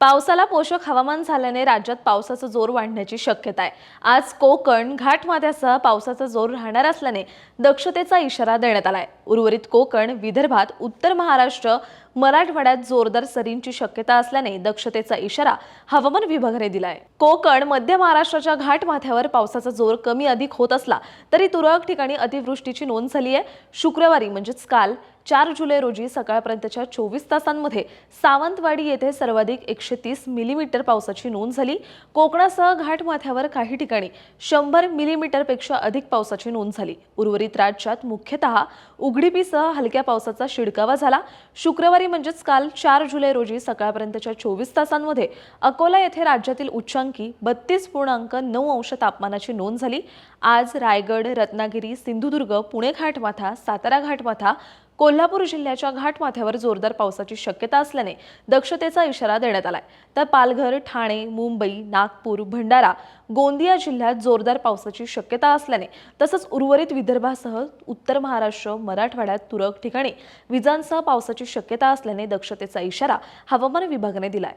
पावसाला पोषक हवामान झाल्याने राज्यात पावसाचा जोर वाढण्याची शक्यता आहे. आज कोकण घाटमाथ्यासह पावसाचा जोर राहणार असल्याने दक्षतेचा इशारा देण्यात आलाय. उर्वरित कोकण विदर्भात उत्तर महाराष्ट्र मराठवाड्यात जोरदार सरींची शक्यता असल्याने दक्षतेचा इशारा हवामान विभागाने दिलाय. कोकण मध्य महाराष्ट्राच्या घाटमाथ्यावर पावसाचा जोर कमी अधिक होत असला तरी तुरळक ठिकाणी अतिवृष्टीची नोंद झाली आहे शुक्रवारी म्हणजेच काल चार जुलै रोजी सकाळपर्यंतच्या चोवीस तासांमध्ये सावंतवाडी येथे सर्वाधिक एकशे तीस मिलीमीटर पावसाची नोंद झाली. कोकणासह घाटमाथ्यावर काही ठिकाणी शंभर मिलीमीटरपेक्षा अधिक पावसाची नोंद झाली. उर्वरित राज्यात मुख्यतः उघडीपीसह हलक्या पावसाचा शिडकावा झाला. शुक्रवारी म्हणजेच काल चार जुलै रोजी सकाळपर्यंतच्या चोवीस तासांमध्ये अकोला येथे राज्यातील उच्चांकी बत्तीस पूर्णांक नऊ अंश तापमानाची नोंद झाली. आज रायगड रत्नागिरी सिंधुदुर्ग पुणे घाटमाथा सातारा घाटमाथा कोल्हापूर जिल्ह्याच्या घाटमाथ्यावर जोरदार पावसाची शक्यता असल्याने दक्षतेचा इशारा देण्यात आलाय. तर पालघर ठाणे मुंबई नागपूर भंडारा गोंदिया जिल्ह्यात जोरदार पावसाची शक्यता असल्याने तसंच उर्वरित विदर्भासह उत्तर महाराष्ट्र मराठवाड्यात तुरळक ठिकाणी विजांसह पावसाची शक्यता असल्याने दक्षतेचा इशारा हवामान विभागाने दिलाय.